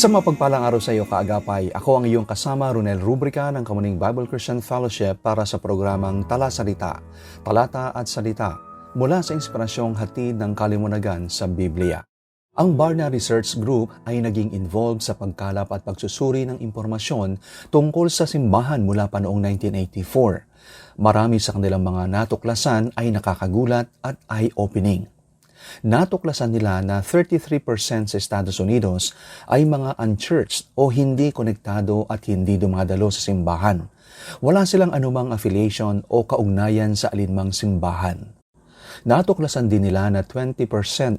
Isang mapagpalang araw sa iyo, kaagapay. Ako ang iyong kasama, Ronel Rubrica ng Kamuning Bible Christian Fellowship para sa programang Tala Salita, Talata at Salita mula sa inspirasyong hatid ng kalimunagan sa Biblia. Ang Barna Research Group ay naging involved sa pagkalap at pagsusuri ng impormasyon tungkol sa simbahan mula pa noong 1984. Marami sa kanilang mga natuklasan ay nakakagulat at eye-opening natuklasan nila na 33% sa Estados Unidos ay mga unchurched o hindi konektado at hindi dumadalo sa simbahan. Wala silang anumang affiliation o kaugnayan sa alinmang simbahan. Natuklasan din nila na 20%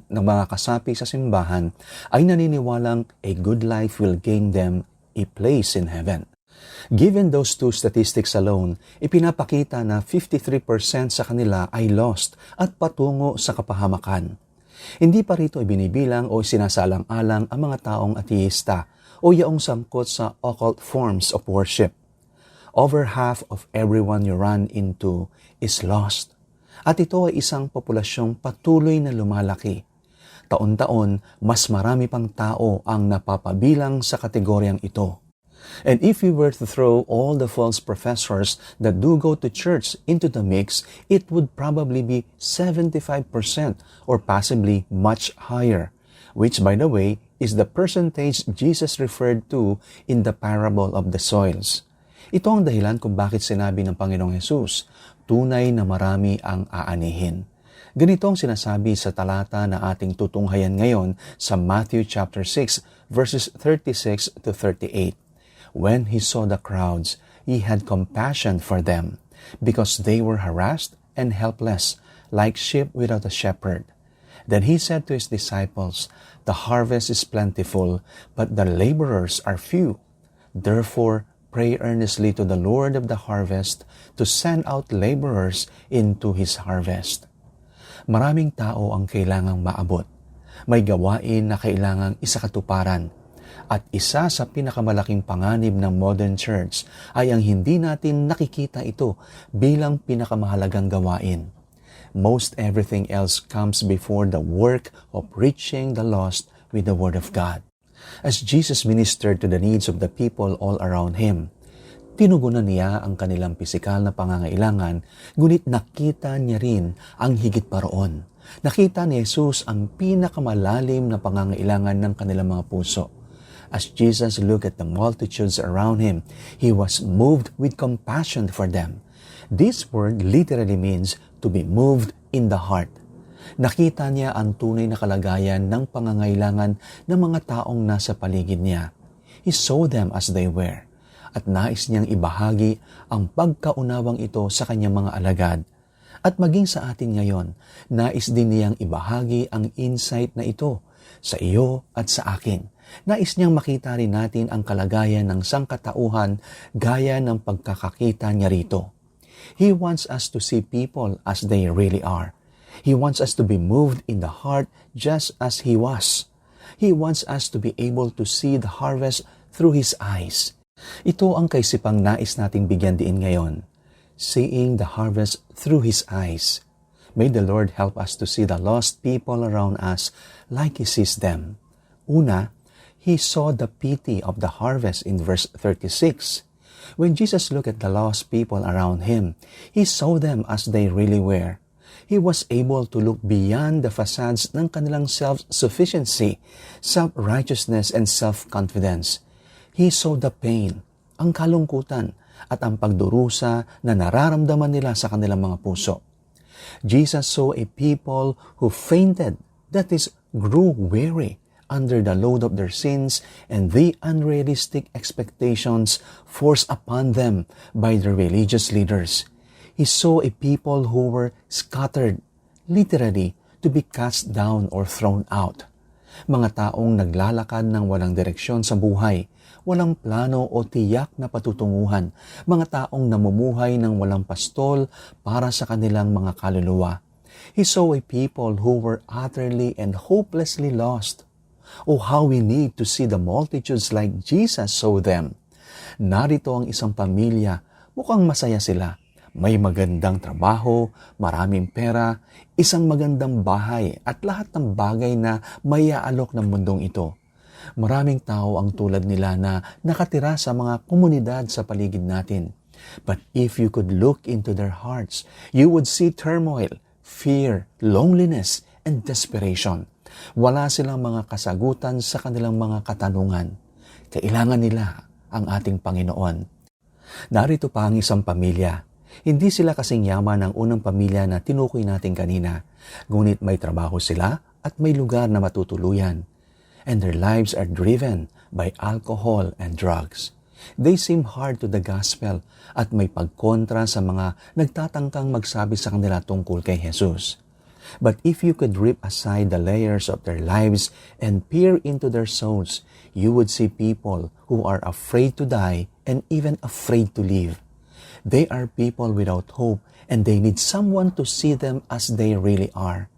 ng mga kasapi sa simbahan ay naniniwalang a good life will gain them a place in heaven. Given those two statistics alone, ipinapakita na 53% sa kanila ay lost at patungo sa kapahamakan. Hindi pa rito ibinibilang o sinasalang-alang ang mga taong ateista o yaong sangkot sa occult forms of worship. Over half of everyone you run into is lost. At ito ay isang populasyong patuloy na lumalaki. Taon-taon, mas marami pang tao ang napapabilang sa kategoryang ito. And if we were to throw all the false professors that do go to church into the mix, it would probably be 75% or possibly much higher, which by the way is the percentage Jesus referred to in the parable of the soils. Ito ang dahilan kung bakit sinabi ng Panginoong Yesus, tunay na marami ang aanihin. Ganito ang sinasabi sa talata na ating tutunghayan ngayon sa Matthew chapter 6 verses 36 to 38. When he saw the crowds, he had compassion for them, because they were harassed and helpless, like sheep without a shepherd. Then he said to his disciples, The harvest is plentiful, but the laborers are few. Therefore, pray earnestly to the Lord of the harvest to send out laborers into his harvest. Maraming tao ang kailangang maabot. May gawain na kailangang isakatuparan at isa sa pinakamalaking panganib ng modern church ay ang hindi natin nakikita ito bilang pinakamahalagang gawain. Most everything else comes before the work of reaching the lost with the Word of God. As Jesus ministered to the needs of the people all around Him, tinugunan niya ang kanilang pisikal na pangangailangan, ngunit nakita niya rin ang higit pa roon. Nakita ni Jesus ang pinakamalalim na pangangailangan ng kanilang mga puso As Jesus looked at the multitudes around him, he was moved with compassion for them. This word literally means to be moved in the heart. Nakita niya ang tunay na kalagayan ng pangangailangan ng mga taong nasa paligid niya. He saw them as they were at nais niyang ibahagi ang pagkaunawang ito sa kanyang mga alagad. At maging sa atin ngayon, nais din niyang ibahagi ang insight na ito sa iyo at sa akin Nais niyang makita rin natin ang kalagayan ng sangkatauhan gaya ng pagkakakita niya rito. He wants us to see people as they really are. He wants us to be moved in the heart just as He was. He wants us to be able to see the harvest through His eyes. Ito ang kaisipang nais nating bigyan diin ngayon. Seeing the harvest through His eyes. May the Lord help us to see the lost people around us like He sees them. Una, he saw the pity of the harvest in verse 36. When Jesus looked at the lost people around him, he saw them as they really were. He was able to look beyond the facades ng kanilang self-sufficiency, self-righteousness, and self-confidence. He saw the pain, ang kalungkutan, at ang pagdurusa na nararamdaman nila sa kanilang mga puso. Jesus saw a people who fainted, that is, grew weary, under the load of their sins and the unrealistic expectations forced upon them by the religious leaders. He saw a people who were scattered, literally, to be cast down or thrown out. Mga taong naglalakad ng walang direksyon sa buhay, walang plano o tiyak na patutunguhan, mga taong namumuhay ng walang pastol para sa kanilang mga kaluluwa. He saw a people who were utterly and hopelessly lost. Oh, how we need to see the multitudes like Jesus saw them. Narito ang isang pamilya, mukhang masaya sila. May magandang trabaho, maraming pera, isang magandang bahay at lahat ng bagay na mayaalok ng mundong ito. Maraming tao ang tulad nila na nakatira sa mga komunidad sa paligid natin. But if you could look into their hearts, you would see turmoil, fear, loneliness, and desperation. Wala silang mga kasagutan sa kanilang mga katanungan. Kailangan nila ang ating Panginoon. Narito pa ang isang pamilya. Hindi sila kasing yaman ng unang pamilya na tinukoy natin kanina, ngunit may trabaho sila at may lugar na matutuluyan. And their lives are driven by alcohol and drugs. They seem hard to the gospel at may pagkontra sa mga nagtatangkang magsabi sa kanila tungkol kay Jesus. But if you could rip aside the layers of their lives and peer into their souls, you would see people who are afraid to die and even afraid to live. They are people without hope and they need someone to see them as they really are.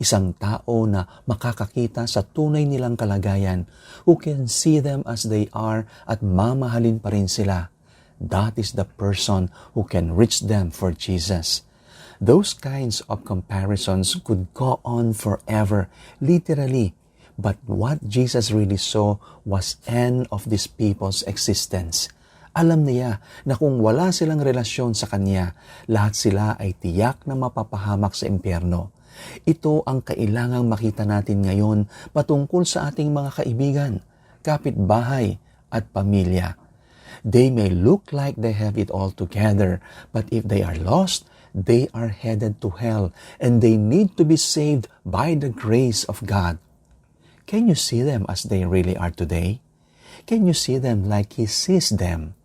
Isang tao na makakakita sa tunay nilang kalagayan who can see them as they are at mamahalin pa rin sila. That is the person who can reach them for Jesus. Those kinds of comparisons could go on forever, literally. But what Jesus really saw was end of these people's existence. Alam niya na kung wala silang relasyon sa Kanya, lahat sila ay tiyak na mapapahamak sa impyerno. Ito ang kailangang makita natin ngayon patungkol sa ating mga kaibigan, kapitbahay at pamilya. They may look like they have it all together, but if they are lost, they are headed to hell and they need to be saved by the grace of God. Can you see them as they really are today? Can you see them like He sees them?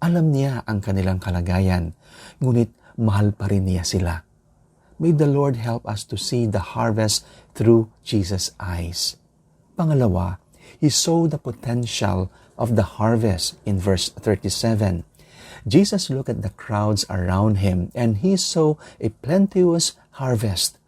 Alam niya ang kanilang kalagayan, ngunit mahal pa rin niya sila. May the Lord help us to see the harvest through Jesus' eyes. Pangalawa, He saw the potential of the harvest in verse 37. Jesus looked at the crowds around him and he saw a plenteous harvest.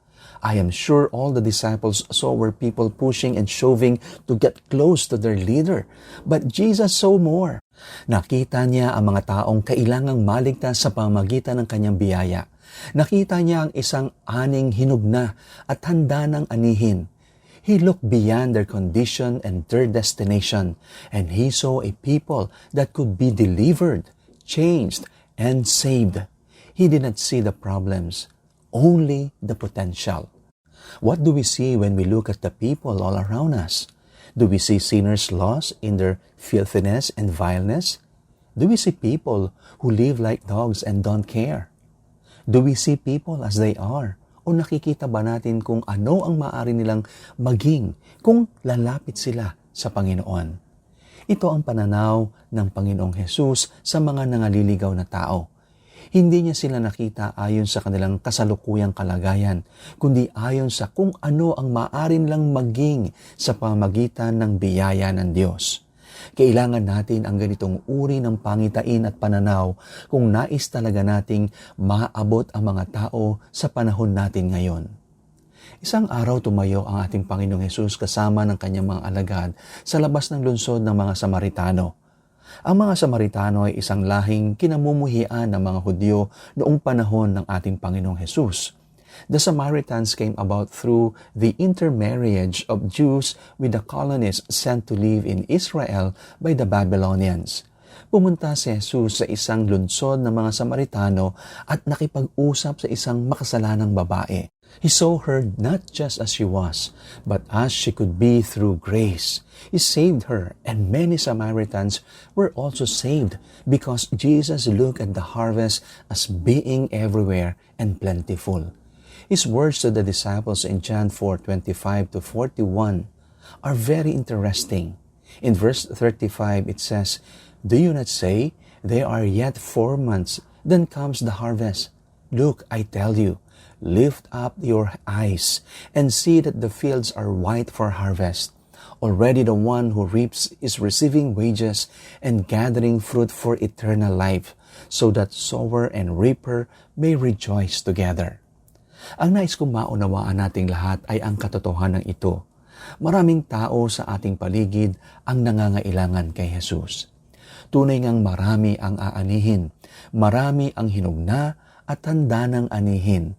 I am sure all the disciples saw were people pushing and shoving to get close to their leader. But Jesus saw more. Nakita niya ang mga taong kailangang maligtas sa pamagitan ng kanyang biyaya. Nakita niya ang isang aning hinugna at handa ng anihin. He looked beyond their condition and their destination, and he saw a people that could be delivered, changed, and saved. He did not see the problems, only the potential. What do we see when we look at the people all around us? Do we see sinners lost in their filthiness and vileness? Do we see people who live like dogs and don't care? Do we see people as they are? O nakikita ba natin kung ano ang maaari nilang maging kung lalapit sila sa Panginoon? Ito ang pananaw ng Panginoong Hesus sa mga nangaliligaw na tao. Hindi niya sila nakita ayon sa kanilang kasalukuyang kalagayan, kundi ayon sa kung ano ang maaari nilang maging sa pamagitan ng biyaya ng Diyos. Kailangan natin ang ganitong uri ng pangitain at pananaw kung nais talaga nating maabot ang mga tao sa panahon natin ngayon. Isang araw tumayo ang ating Panginoong Hesus kasama ng kanyang mga alagad sa labas ng lungsod ng mga Samaritano. Ang mga Samaritano ay isang lahing kinamumuhian ng mga Hudyo noong panahon ng ating Panginoong Hesus. The Samaritans came about through the intermarriage of Jews with the colonists sent to live in Israel by the Babylonians. Pumunta si Jesus sa isang lunsod ng mga Samaritano at nakipag-usap sa isang makasalanang babae. He saw her not just as she was, but as she could be through grace. He saved her, and many Samaritans were also saved because Jesus looked at the harvest as being everywhere and plentiful. His words to the disciples in John 4:25 to 41 are very interesting. In verse 35 it says, "Do you not say, there are yet four months, then comes the harvest? Look, I tell you, Lift up your eyes and see that the fields are white for harvest. Already the one who reaps is receiving wages and gathering fruit for eternal life, so that sower and reaper may rejoice together. Ang nais kong maunawaan nating lahat ay ang katotohanan ito. Maraming tao sa ating paligid ang nangangailangan kay Jesus. Tunay ngang marami ang aanihin, marami ang hinugna at handa ng anihin.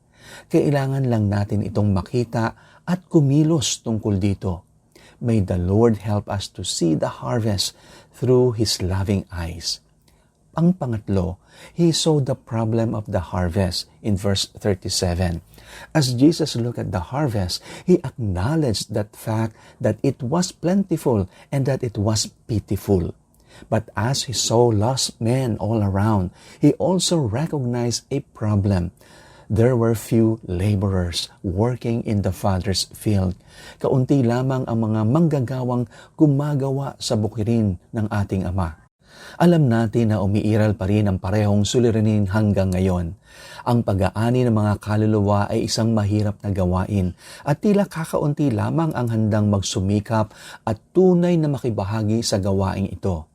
Kailangan lang natin itong makita at kumilos tungkol dito. May the Lord help us to see the harvest through His loving eyes. Ang pangatlo, He saw the problem of the harvest in verse 37. As Jesus looked at the harvest, He acknowledged that fact that it was plentiful and that it was pitiful. But as He saw lost men all around, He also recognized a problem. There were few laborers working in the Father's field. Kaunti lamang ang mga manggagawang gumagawa sa bukirin ng ating Ama. Alam natin na umiiral pa rin ang parehong suliranin hanggang ngayon. Ang pag-aani ng mga kaluluwa ay isang mahirap na gawain at tila kakaunti lamang ang handang magsumikap at tunay na makibahagi sa gawaing ito.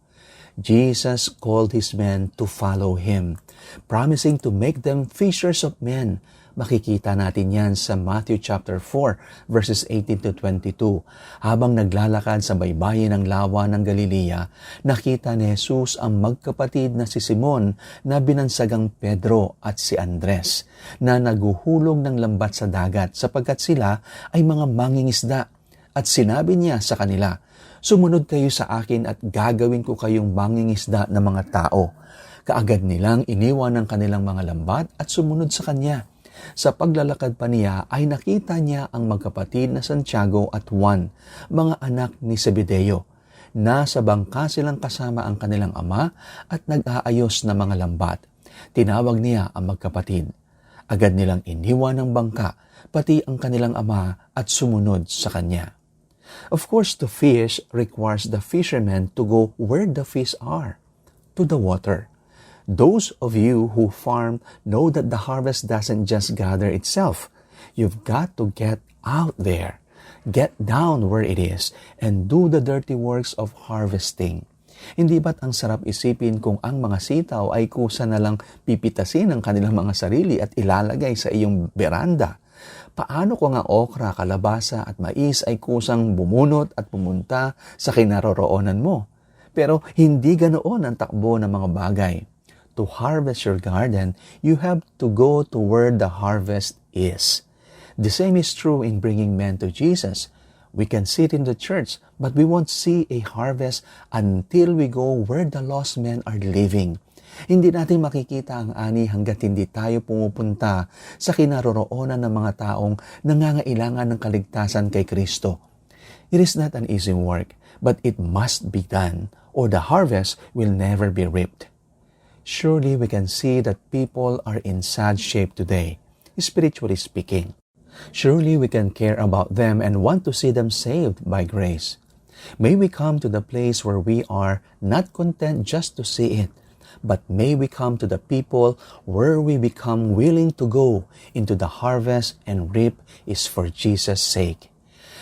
Jesus called his men to follow him, promising to make them fishers of men. Makikita natin yan sa Matthew chapter 4 verses 18 to 22. Habang naglalakad sa baybayin ng lawa ng Galilea, nakita ni Jesus ang magkapatid na si Simon na binansagang Pedro at si Andres na naguhulog ng lambat sa dagat sapagkat sila ay mga mangingisda. At sinabi niya sa kanila, Sumunod kayo sa akin at gagawin ko kayong mangingisda ng mga tao. Kaagad nilang iniwan ang kanilang mga lambat at sumunod sa kanya. Sa paglalakad pa niya ay nakita niya ang magkapatid na Santiago at Juan, mga anak ni Zebedeo. Nasa bangka silang kasama ang kanilang ama at nag-aayos na mga lambat. Tinawag niya ang magkapatid. Agad nilang iniwan ang bangka, pati ang kanilang ama at sumunod sa kanya. Of course, to fish requires the fishermen to go where the fish are, to the water. Those of you who farm know that the harvest doesn't just gather itself. You've got to get out there, get down where it is, and do the dirty works of harvesting. Hindi ba't ang sarap isipin kung ang mga sitaw ay kusa na lang pipitasin ang kanilang mga sarili at ilalagay sa iyong beranda? Paano kung ang okra, kalabasa at mais ay kusang bumunot at pumunta sa kinaroroonan mo? Pero hindi ganoon ang takbo ng mga bagay. To harvest your garden, you have to go to where the harvest is. The same is true in bringing men to Jesus. We can sit in the church, but we won't see a harvest until we go where the lost men are living. Hindi natin makikita ang ani hanggat hindi tayo pumupunta sa kinaroroonan ng mga taong nangangailangan ng kaligtasan kay Kristo. It is not an easy work, but it must be done, or the harvest will never be reaped. Surely we can see that people are in sad shape today, spiritually speaking. Surely we can care about them and want to see them saved by grace. May we come to the place where we are not content just to see it, but may we come to the people where we become willing to go into the harvest and reap is for Jesus' sake.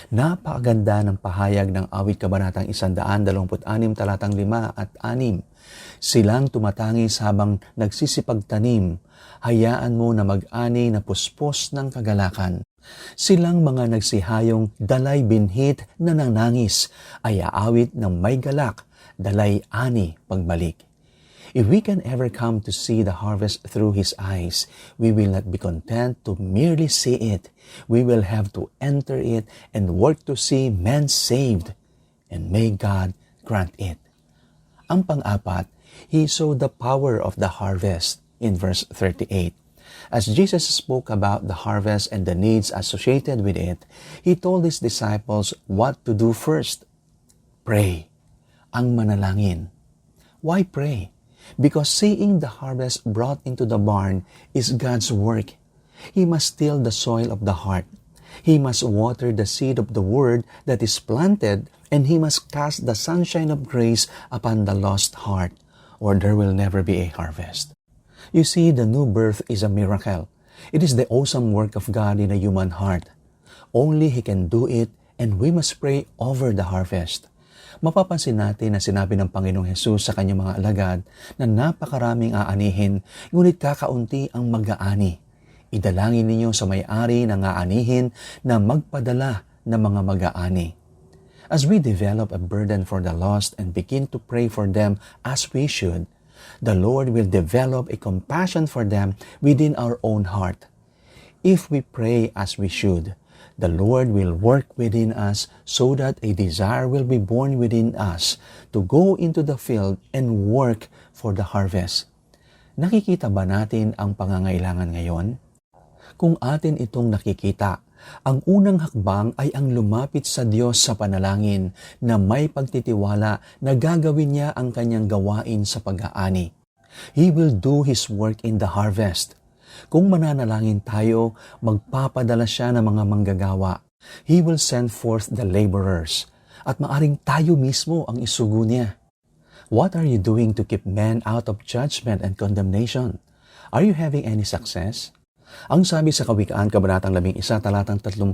Napakaganda ng pahayag ng awit kabanatang 126 talatang 5 at 6. Silang tumatangis habang nagsisipagtanim, hayaan mo na mag-ani na puspos ng kagalakan. Silang mga nagsihayong dalay binhit na nanangis ay aawit ng may galak, dalay ani pagbalik. If we can ever come to see the harvest through His eyes, we will not be content to merely see it. We will have to enter it and work to see men saved. And may God grant it. Ang pang-apat, He saw the power of the harvest in verse 38. As Jesus spoke about the harvest and the needs associated with it, He told His disciples what to do first. Pray. Ang manalangin. Why pray? Because seeing the harvest brought into the barn is God's work. He must till the soil of the heart. He must water the seed of the word that is planted, and he must cast the sunshine of grace upon the lost heart, or there will never be a harvest. You see, the new birth is a miracle. It is the awesome work of God in a human heart. Only He can do it and we must pray over the harvest. Mapapansin natin na sinabi ng Panginoong Hesus sa kanyang mga alagad na napakaraming aanihin, ngunit kakaunti ang mag-aani. Idalangin ninyo sa may-ari ng aanihin na magpadala ng mga mag-aani. As we develop a burden for the lost and begin to pray for them as we should, the Lord will develop a compassion for them within our own heart. If we pray as we should, the Lord will work within us so that a desire will be born within us to go into the field and work for the harvest. Nakikita ba natin ang pangangailangan ngayon? Kung atin itong nakikita, ang unang hakbang ay ang lumapit sa Diyos sa panalangin na may pagtitiwala na gagawin niya ang kanyang gawain sa pag-aani. He will do His work in the harvest. Kung mananalangin tayo, magpapadala siya ng mga manggagawa. He will send forth the laborers. At maaring tayo mismo ang isugo niya. What are you doing to keep men out of judgment and condemnation? Are you having any success? Ang sabi sa Kawikaan, Kabanatang 11, talatang 30,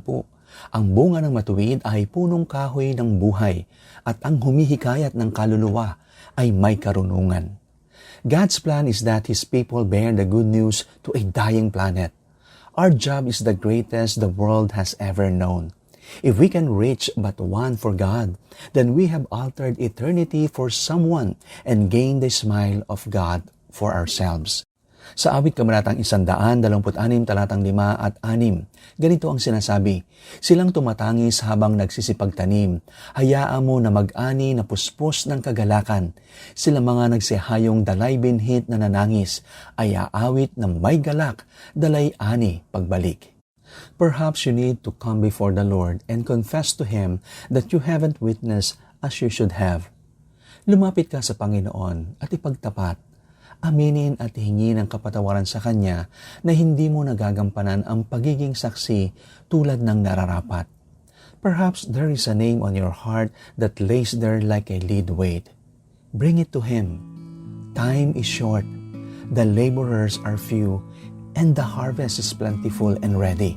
ang bunga ng matuwid ay punong kahoy ng buhay at ang humihikayat ng kaluluwa ay may karunungan. God's plan is that His people bear the good news to a dying planet. Our job is the greatest the world has ever known. If we can reach but one for God, then we have altered eternity for someone and gained the smile of God for ourselves. Sa awit kabanatang 126 talatang 5 at 6, ganito ang sinasabi, Silang tumatangis habang nagsisipagtanim, hayaan mo na mag-ani na puspos ng kagalakan. Sila mga nagsihayong dalay binhit na nanangis, ay aawit na may galak, dalay ani pagbalik. Perhaps you need to come before the Lord and confess to Him that you haven't witnessed as you should have. Lumapit ka sa Panginoon at ipagtapat aminin at hingi ng kapatawaran sa Kanya na hindi mo nagagampanan ang pagiging saksi tulad ng nararapat. Perhaps there is a name on your heart that lays there like a lead weight. Bring it to Him. Time is short, the laborers are few, and the harvest is plentiful and ready.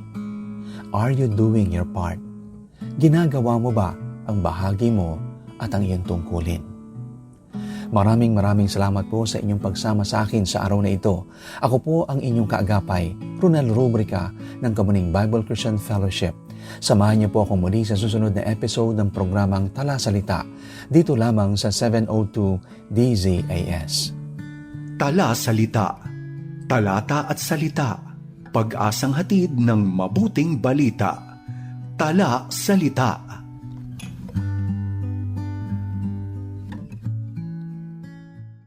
Are you doing your part? Ginagawa mo ba ang bahagi mo at ang iyong tungkulin? Maraming maraming salamat po sa inyong pagsama sa akin sa araw na ito. Ako po ang inyong kaagapay, Ronel Rubrica ng Kamuning Bible Christian Fellowship. Samahan niyo po ako muli sa susunod na episode ng programang Tala Salita dito lamang sa 702 DZAS. Tala Salita, Talata at Salita, Pag-asang hatid ng mabuting balita. Tala Salita.